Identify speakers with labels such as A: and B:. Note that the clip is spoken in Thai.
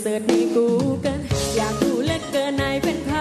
A: เสิร์ชให้กูเกินอยากดูเล็กเกินนายเป็นใ